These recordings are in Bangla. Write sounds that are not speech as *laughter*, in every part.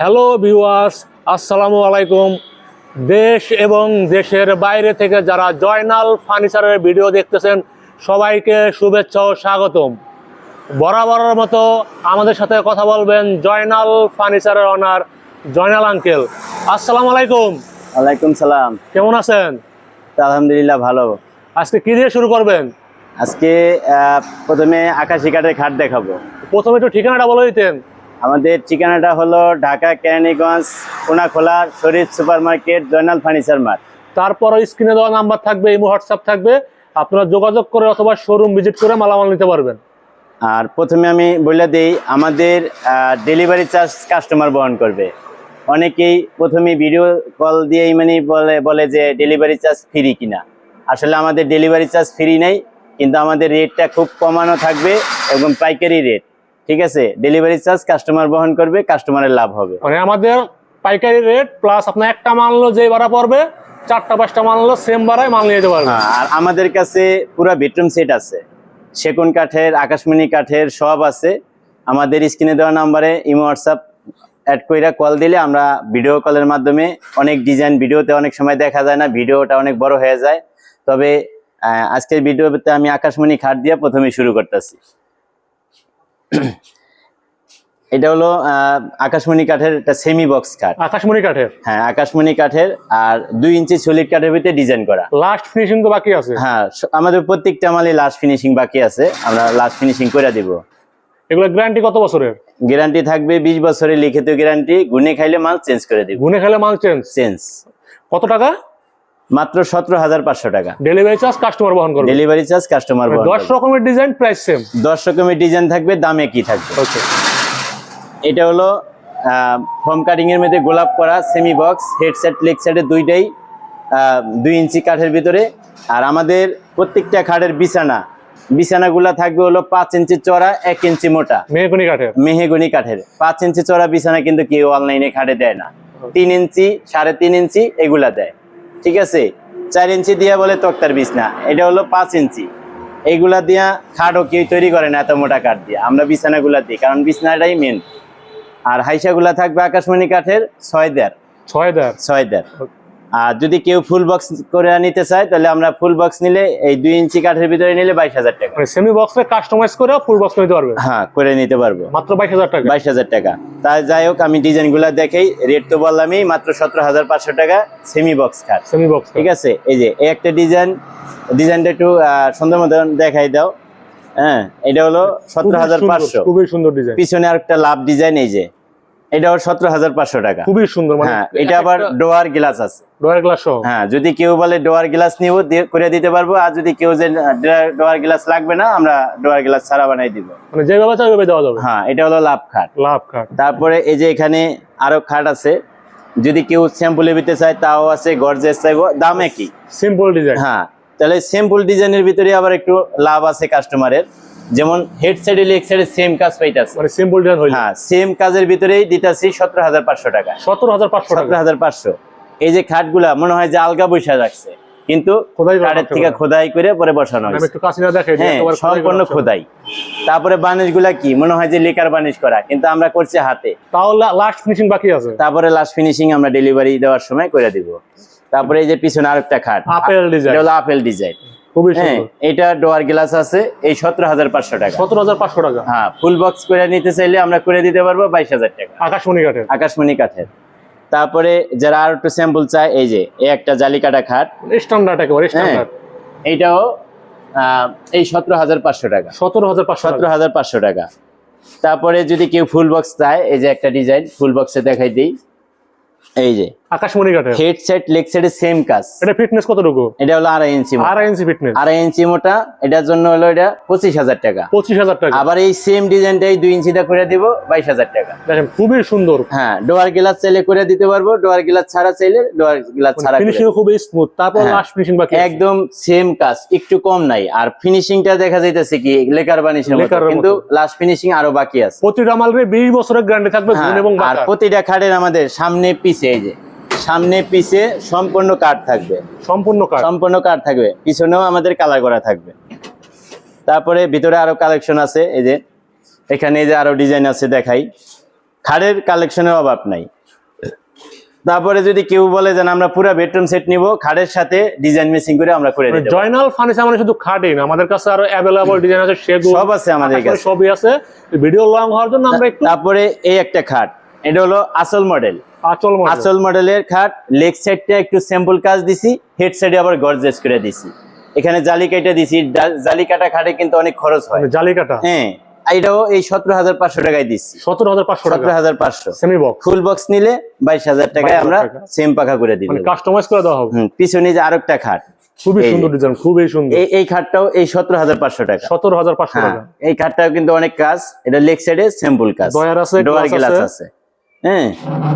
হ্যালো ভিউয়ার্স আসসালামু আলাইকুম দেশ এবং দেশের বাইরে থেকে যারা জয়নাল ফার্নিচারের ভিডিও দেখতেছেন সবাইকে শুভেচ্ছা ও স্বাগতম। বরাবরের মতো আমাদের সাথে কথা বলবেন জয়নাল ফার্নিচারের অনার জয়নাল আঙ্কেল আসসালামু আলাইকুম। ওয়ালাইকুম সালাম। কেমন আছেন? আলহামদুলিল্লাহ ভালো। আজকে কি দিয়ে শুরু করবেন? আজকে প্রথমে আকাশি কাঠের খাট দেখাবো। প্রথমে একটু ঠিকানাটা বলে দিতেন। আমাদের ঠিকানাটা হলো Dhaka Keraniganj Konakhola Sharif super market Joynal furniture mart. তারপর স্ক্রিনে দেওয়া নাম্বার থাকবে ইমো হোয়াটসঅ্যাপ থাকবে। আপনারা যোগাযোগ করে অথবা শোরুম ভিজিট করে মালামাল নিতে পারবেন। আর প্রথমে আমি বলে দিই আমাদের ডেলিভারি চার্জ কাস্টমার বহন করবে। অনেকেই প্রথমে ভিডিও কল দিয়েই মানে বলে বলে যে ডেলিভারি চার্জ ফ্রি কিনা। আসলে আমাদের ডেলিভারি চার্জ ফ্রি নেই কিন্তু আমাদের রেটটা খুব কমানো থাকবে এবং পাইকারি রেট ঠিক আছে? ডেলিভারি চার্জ কাস্টমার বহন করবে কাস্টমারের লাভ হবে। মানে আমাদের পাইকারি রেট প্লাস আপনার একটা মানলো যে ভাড়া পড়বে চারটা পাঁচটা মানলো সেম ভাড়ায় মাল নিয়ে যেতে পারবে। হ্যাঁ, আর আমাদের কাছে পুরো বেডরুম সেট আছে। সেগুন কাঠের আকাশমণি কাঠের সব আছে। আমাদের স্ক্রিনে দেওয়া নাম্বারে ইমো হোয়াটসঅ্যাপ অ্যাড কইরা কল দিলে আমরা ভিডিও কলের মাধ্যমে অনেক ডিজাইন ভিডিওতে অনেক সময় দেখা যায় না ভিডিওটা অনেক বড় হয়ে যায়। তবে আজকের ভিডিওতে আমি আকাশমণি খাট দিয়ে প্রথমে শুরু করতেছি। *clears throat* এটা হলো আকাশমণি কাঠের একটা সেমি বক্স কাঠ। আকাশমণি কাঠের? হ্যাঁ আকাশমণি কাঠের আর দুই ইঞ্চি সলিড কাঠের ভিতরে ডিজাইন করা। লাস্ট ফিনিশিং তো বাকি আছে? হ্যাঁ আমাদের প্রত্যেকটা মালে লাস্ট ফিনিশিং বাকি আছে। আমরা লাস্ট ফিনিশিং করে দিব। এগুলো গ্যারান্টি কত বছরের? গ্যারান্টি থাকবে বিশ বছরের লিখিত গ্যারান্টি গুনে খাইলে মাল চেঞ্জ করে দিব। গুনে খাইলে মাল চেঞ্জ চেঞ্জ কত টাকা? মাত্র সতেরো হাজার পাঁচশো টাকা। ডেলিভারি চার্জ কাস্টমার বহন করবে। ডেলিভারি চার্জ কাস্টমার বহন দশ রকমের ডিজাইন প্রাইস সেম দশ রকমের ডিজাইন থাকবে দামে কি থাকবে। ওকে এটা হলো ফর্ম কাটিং এর মধ্যে গোলাপ করা সেমি বক্স হেডসেট লেগ সাইডে দুইটাই দুই ইঞ্চি কাঠের ভিতরে। আর আমাদের প্রত্যেকটা খাটের বিছানা বিছানাগুলা থাকবে হলো পাঁচ ইঞ্চি চড়া এক ইঞ্চি মোটা। মেহেগুনি কাঠের। মেহেগুনি কাঠের। পাঁচ ইঞ্চি চড়া বিছানা কিন্তু কেউ অনলাইনে খাটে দেয় না। তিন ইঞ্চি সাড়ে তিন ইঞ্চি এগুলা দেয়। ঠিক আছে? চার ইঞ্চি দিয়া বলে তক্তার বিছনা এটা হলো পাঁচ ইঞ্চি। এইগুলা দিয়া খাটও কেউ তৈরি করে না এত মোটা কাঠ দিয়ে। আমরা বিছানাগুলা দিই কারণ বিছানাটাই মেন আর হাইসাগুলা থাকবে আকাশমণি কাঠের ছয় দেড় ছয় দেড় ছয় দেড় আর যদি কেউ ফুল বক্স করে নিতে চায় তাহলে আমরা ফুল বক্স নিলে এই দুই ইঞ্চি কাঠের ভিতরে নিলে বাইশ হাজার টাকা। সেমি বক্সে কাস্টমাইজ করে ফুল বক্স নিতে পারবে? হ্যাঁ করে নিতে পারব। মাত্র বাইশ হাজার টাকা? বাইশ হাজার টাকা। তাই যাই হোক আমি ডিজাইনগুলা দেখেই রেট তো বললামই মাত্র সতেরো হাজার পাঁচশো টাকা সেমি বক্স কাঠ সেমি বক্স ঠিক আছে? এই যে এই একটা ডিজাইন ডিজাইনটা একটু সুন্দর মতন দেখাই দাও। হ্যাঁ এটা হলো সতেরো হাজার পাঁচশো। খুবই সুন্দর ডিজাইন পিছনে আরেকটা লাভ ডিজাইন এই যে। এটাও সতেরো হাজার পাঁচশো টাকা। খুবই সুন্দর মানে হ্যাঁ এটা আবার ডোয়ার গ্লাস আছে। ডয়ার গ্লাস হ্যাঁ যদি কেউ বলে ডোয়ার গ্লাস নিব করে দিতে পারব আর যদি কেউ যে ডোয়ার গ্লাস লাগবে না আমরা ডোয়ার গ্লাস ছাড়া বানাই দিব। মানে যেভাবে চাই ওইভাবে দেওয়া যাবে। হ্যাঁ এটা হলো লাভ খাট। লাভ কাঠ তারপরে এই যে এখানে আরও খাট আছে যদি কেউ স্যাম্পল নিতে চায় তাও আছে গর্জেস চাইব দাম একই। সিম্পল ডিজাইন হ্যাঁ তাহলে সিম্পল ডিজাইনের ভিতরে আবার একটু লাভ আছে কাস্টমারের যেমন হেড সাইডে লেগ সাইডে সেম কাজ পাইতাছে। মানে সিম্পল ডিজাইন হইল। হ্যাঁ সেম কাজের ভিতরেই দিতাছি সতেরো হাজার পাঁচশো টাকা। সতেরো হাজার পাঁচশো সতেরো টাকা হাজার পাঁচশো। এই যে খাটগুলা মনে হয় যে আলগা বৈশা রাখছে। কিন্তু কাঠের থেকে খোদাই করে পরে বসানো আমি হয়েছে। একটু কাছে না দেখাই দিই, হ্যাঁ সম্পূর্ণ খোদাই। তারপরে বানিশগুলা কি? মনে হয় যে লেকার বানিশ করা কিন্তু আমরা করছি হাতে। তাও লাস্ট ফিনিশিং বাকি আছে। তারপরে লাস্ট ফিনিশিং আমরা ডেলিভারি দেওয়ার সময় করে দিব। তারপরে এই যে পিছনে আরেকটা খাট। আপেল ডিজাইন এটা হলো আপেল ডিজাইন খুবই হ্যাঁ সুন্দর। এটা ডোয়ার গ্লাস আছে এই সতেরো হাজার পাঁচশো টাকা। সতেরো হাজার পাঁচশো টাকা? হ্যাঁ ফুল বক্স করে নিতে চাইলে আমরা করে দিতে পারব বাইশ হাজার টাকা। আকাশমণি কাঠের? আকাশমণি কাঠের। তারপরে যারা আর একটু স্যাম্পল চায় এই যে এই একটা জালি কাটা খাট। স্ট্যান্ডার্ড একেবারে হ্যাঁ স্ট্যান্ডার্ড। এইটাও এই সতেরো হাজার পাঁচশো টাকা। সতেরো হাজার পাঁচশো সতেরো টাকা হাজার পাঁচশো টাকা। তারপরে যদি কেউ ফুল বক্স চায় এই যে একটা ডিজাইন ফুল বক্সে দেখাই দিই। এই যে আকাশমণি হেড সেট লেগ সেটের সেম কাজ। এটা ফিটনেস কতটুকু? এটা হলো আড়াই ইঞ্চি আড়াই ইঞ্চি ফিটনেস আড়াই ইঞ্চি মোটা এটার জন্য হলো এটা পঁচিশ হাজার টাকা। পঁচিশ হাজার টাকা। আবার এই সেম ডিজাইনটাই দুই ইঞ্চিটা করে দিব বাইশ হাজার টাকা। দেখেন খুবই সুন্দর। হ্যাঁ ডোয়ার গ্লাস চাইলে করে দিতে পারব ডোয়ার গ্লাস ছাড়া চাইলে ডোয়ার গ্লাস ছাড়া ফিনিশিং খুবই স্মুথ তারপর হ্যাঁ। লাস্ট ফিনিশিং বাকি একদম সেম কাজ একটু কম নাই। আর ফিনিশিংটা দেখা যাইতেছে কি লেকার বানিশের মতো। কিন্তু লাস্ট ফিনিশিং আরও বাকি আছে। প্রতিটা মালের বিশ বছরের গ্যারান্টি থাকবে হ্যাঁ, এবং আর প্রতিটা খাটের আমাদের সামনে পিছে এই যে সামনে পিছে সম্পূর্ণ কাঠ থাকবে। সম্পূর্ণ কাঠ? সম্পূর্ণ কাঠ থাকবে। পিছনেও আমাদের কালার করা থাকবে। তারপরে ভিতরে আরও কালেকশন আছে এই যে এখানে এই যে আরও ডিজাইন আছে দেখাই। খাড়ের কালেকশনের অভাব নাই। তারপরে যদি কেউ বলে যে আমরা পুরো বেডরুম সেট নিব খাড়ের সাথে ডিজাইন মেসিং করে আমরা করে পারি। জয়নাল ফার্নিচার মানে শুধু খাটই না আমাদের কাছে আরও অ্যাভেলেবল ডিজাইন আছে সেগুন সব আছে আমাদের কাছে। সবই আছে। ভিডিও লং হওয়ার জন্য আমরা একটু তারপরে এই একটা খাট এটা হলো আসল মডেল আচল মডেলের খাট লেগ সাইডটা একটু সিম্পল কাজ দিছি হেড সাইডে আবার গর্জেস করে দিছি। এখানে জালি কাটা দিছি জালি কাটা খাটে কিন্তু অনেক খরচ হয়। মানে জালিকাটা হ্যাঁ এটাও এই সতেরো হাজার পাঁচশো টাকায় দিচ্ছি সতেরো হাজার পাঁচশো টাকা? সতেরো হাজার পাঁচশো। সেমি বক্স ফুল বক্স নিলে বাইশ হাজার টাকায় আমরা সেম পাখা করে মানে কাস্টমাইজ করে দেওয়া হবে? পিছনে যে আরেকটা খাট। খুবই। সুন্দর ডিজাইন খুবই সুন্দর। এই খাটটাও এই সতেরো হাজার পাঁচশো টাকা। সতেরো হাজার পাঁচশো হ্যাঁ টাকা। এই খাটটাও কিন্তু অনেক কাজ এটা লেগ সাইডে সিম্পল কাজ। ডয়ার আছে, ডোয়ার গ্লাস আছে। হ্যাঁ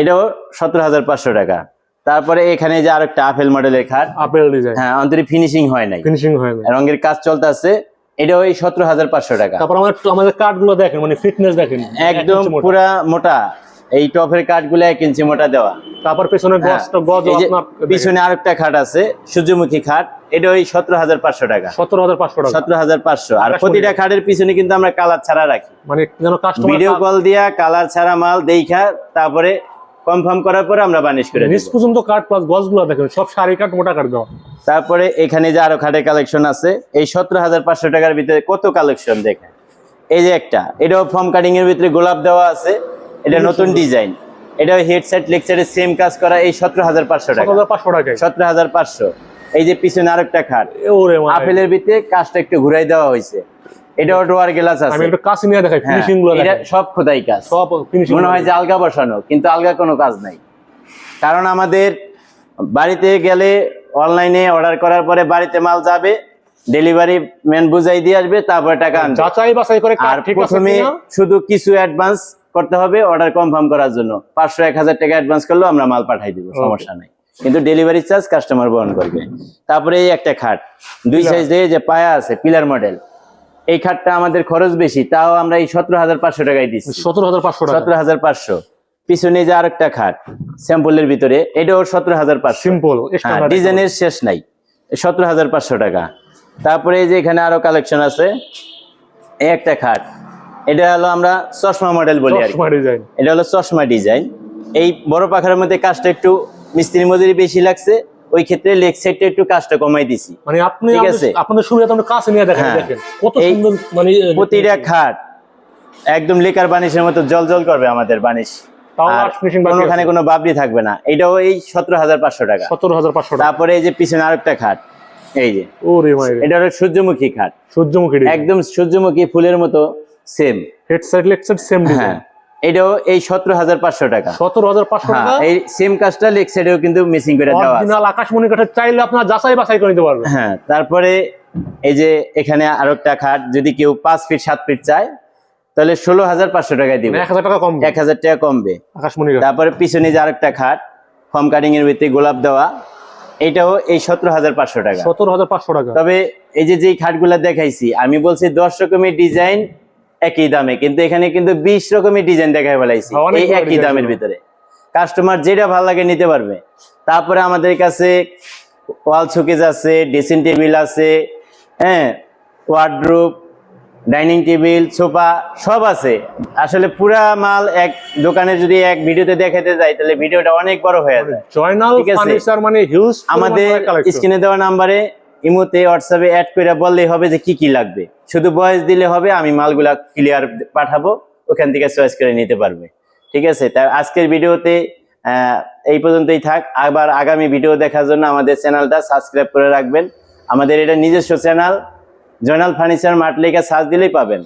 এটাও সতেরো হাজার পাঁচশো টাকা। তারপরে এখানে যে আরেকটা আপেল মডেলের খাট আপেল ডিজাইন হ্যাঁ অন্তরে ফিনিশিং হয় নাই। ফিনিশিং হয় না রঙের কাজ চলতে আছে এটাও এই সতেরো হাজার পাঁচশো টাকা। তারপর আমাদের আমাদের কাঠগুলো দেখেন মানে ফিটনেস দেখেন। একদম। পুরা মোটা। এই টপের কাঠগুলো এক ইঞ্চি মোটা দেওয়া। তারপর পেছনে হ্যাঁ, পিছনে আরেকটা খাট আছে সূর্যমুখী খাট। এটা ওই সতেরো হাজার পাঁচশো টাকা। সতেরো হাজার পাঁচশো টাকা। সতেরো হাজার পাঁচশো। আর প্রতিটা খাটের পিছনে কিন্তু আমরা কালার ছাড়া রাখি। মানে ভিডিও কল দিয়া কালার ছাড়া মাল দেখা তারপরে কনফার্ম করার পরে আমরা বানিশ করে নিচ পর্যন্ত কাঠ প্লাস গজগুলো দেখেন সব মোটা দেওয়া। তারপরে এখানে যে আরও খাটের কালেকশন আছে এই সতেরো হাজার পাঁচশো টাকার ভিতরে কত কালেকশন দেখেন? এই যে একটা এটাও ফর্ম কাটিং এর ভিতরে গোলাপ দেওয়া আছে এটা নতুন ডিজাইন এটাও হেডসেট লেকচারের সেম কাজ করা এই সতেরো হাজার পাঁচশো টাকা। সতেরো হাজার পাঁচশো। এই যে পিছনে আরেকটা খাট। আপেলের ভিতরে কাজটা একটু ঘুরাই দেওয়া হয়েছে। এটাও ডোয়ার গ্লাস আমি আছে। একটু কাছে নিয়ে দেখাই হ্যাঁ, ফিনিশিংগুলো এটা সব খোদাই কাজ। সব ফিনিশিং মনে হয় যে আলগা বসানো কিন্তু আলগা কোনো কাজ নাই। কারণ আমাদের বাড়িতে গেলে অনলাইনে অর্ডার করার পরে বাড়িতে মাল যাবে ডেলিভারি ম্যান বুঝাই দিয়ে আসবে তারপরে টাকা আনবে। যাচাই বাছাই করে আর প্রথমে শুধু কিছু অ্যাডভান্স করতে হবে অর্ডার কনফার্ম করার জন্য। পাঁচশো এক হাজার টাকা অ্যাডভান্স করলেও আমরা মাল পাঠাই দিব সমস্যা নাই। কিন্তু ডেলিভারি চার্জ কাস্টমার বহন করবে। তারপরে এই একটা খাট। দুই সাইজ দিয়ে যে পায়া আছে পিলার মডেল এই খাটটা আমাদের খরচ বেশি তাও আমরা এই সতেরো হাজার পাঁচশো টাকায় দিচ্ছি। সতেরো হাজার পাঁচশো সতেরো হাজার পাঁচশো। পিছনে যে আরেকটা খাট স্যাম্পলের ভিতরে এটাও সতেরো হাজার পাঁচশো। সিম্পল হ্যাঁ ডিজাইনের শেষ নাই সতেরো হাজার পাঁচশো টাকা। তারপরে এই যে এখানে আরও কালেকশন আছে এই একটা খাট এটা হলো আমরা চশমা মডেল বলি আর কি। এটা হলো চশমা ডিজাইন এই বড় পাখার মধ্যে কাজটা একটু মিস্ত্রি মজুরি বেশি লাগছে ওই ক্ষেত্রে লেগ সাইডটা একটু কাজটা কমাই দিছি। মানে আপনি ঠিক আছে। আপনাদের সুবিধা আপনি কাছে নিয়ে দেখেন হ্যাঁ। দেখেন। কত সুন্দর মানে প্রতিটা খাট একদম লেকার বানিশের মতো জল জল করবে আমাদের বানিশ। তাও আর last finishing বাকি কোনোখানে আছে। কোনো বাবরি থাকবে না। এটাও এই সতেরো হাজার পাঁচশো টাকা। সতেরো হাজার পাঁচশো টাকা। তারপরে এই যে পিছনে আরেকটা খাট এই যে। এটা হলো সূর্যমুখী খাট। সূর্যমুখী একদম সূর্যমুখী ফুলের মতো সেম হেডসেট লেগসেট সেম হ্যাঁ। এটাও এই সতেরো হাজার পাঁচশো টাকা। সতেরো হাজার পাঁচশো হ্যাঁ টাকা? এই সেম কাজটা লেগ সাইডেও কিন্তু মিসিং করে দেওয়া আকাশমণি কাঠের চাইলে আপনার যাচাই বাছাই করে নিতে পারবেন। হ্যাঁ তারপরে এই যে এখানে আরও একটা খাট যদি কেউ পাঁচ ফিট সাত ফিট চায় তাহলে ষোলো হাজার পাঁচশো টাকায় দিবে। এক হাজার টাকা কম এক হাজার টাকা কমবে। আকাশমণি তারপরে পিছনে যে আরেকটা খাট ফর্ম কাটিং এর ভিত্তি গোলাপ দেওয়া এটাও এই সতেরো হাজার পাঁচশো টাকা। সতেরো হাজার পাঁচশো টাকা। তবে এই যে যেই খাটগুলা দেখাইছি আমি বলছি দশ রকমের ডিজাইন একই দামে কিন্তু এখানে কিন্তু বিশ রকমের ডিজাইন হ্যাঁ, অনেকগুলো এই একই দামের ভিতরে। কাস্টমার যেটা ভালো লাগে নিতে পারবে। তারপরে আমাদের কাছে ওয়াল শোকেজ আছে ড্রেসিং টেবিল আছে হ্যাঁ ওয়ার্ড্রোপ ডাইনিং টেবিল সোফা সব আছে। আসলে পুরা মাল এক দোকানে যদি এক ভিডিওতে দেখাতে যাই তাহলে ভিডিওটা অনেক বড় হয়ে যায়। জয়নাল আছে। ফার্নিচার মানে হিউজ আমাদের স্ক্রিনে দেওয়া নাম্বারে ইমোতে হোয়াটসঅ্যাপে অ্যাড করে বললেই হবে যে কি কি লাগবে। শুধু বয়স দিলে হবে আমি মালগুলা ক্লিয়ার পাঠাবো ওখান থেকে চয়েস করে নিতে পারবে। ঠিক আছে? তা আজকের ভিডিওতে এই পর্যন্তই থাক। আবার আগামী ভিডিও দেখার জন্য আমাদের চ্যানেলটা সাবস্ক্রাইব করে রাখবেন। আমাদের এটা নিজস্ব চ্যানেল জয়নাল ফার্নিচার মার্ট লেখা সার্চ দিলেই পাবেন।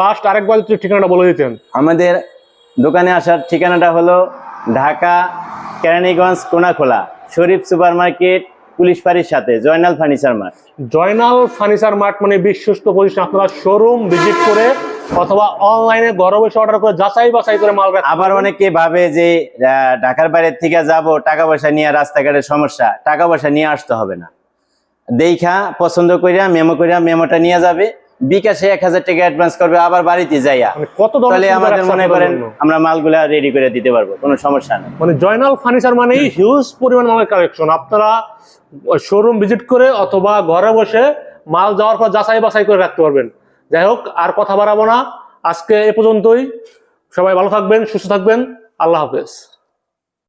লাস্ট আরেকবার ঠিকানাটা বলে দিতেন। আমাদের দোকানে আসার ঠিকানাটা হলো Dhaka Keraniganj Konakhola Sharif super market police ফাঁড়ির সাথে Joynal furniture mart Joynal furniture mart মানে বিশ্বস্ত প্রতিষ্ঠান আপনারা শোরুম ভিজিট করে অথবা অনলাইনে ঘরে বসে অর্ডার করে যাচাই বাছাই করে মাল আবার। অনেকে ভাবে যে ঢাকার বাইরের থেকে যাব টাকা পয়সা নিয়ে রাস্তাঘাটের সমস্যা টাকা পয়সা নিয়ে আসতে হবে না। দেখা পছন্দ করিয়া মেমো করিয়া মেমোটা নিয়ে যাবে। বিকাশে এক হাজার টাকা অ্যাডভান্স করবে আবার বাড়িতে যাইয়া। মানে কত তাহলে আমাদের মনে করেন আমরা মালগুলা রেডি করে দিতে পারব কোনো সমস্যা নেই। মানে জয়নাল ফার্নিচার মানে হিউজ পরিমাণ মালের কালেকশন আপনারা শোরুম ভিজিট করে অথবা ঘরে বসে মাল যাওয়ার পর যাচাই বাছাই করে রাখতে পারবেন। যাই হোক আর কথা বাড়াবো না। আজকে এ পর্যন্তই। সবাই ভালো থাকবেন সুস্থ থাকবেন। আল্লাহ হাফেজ।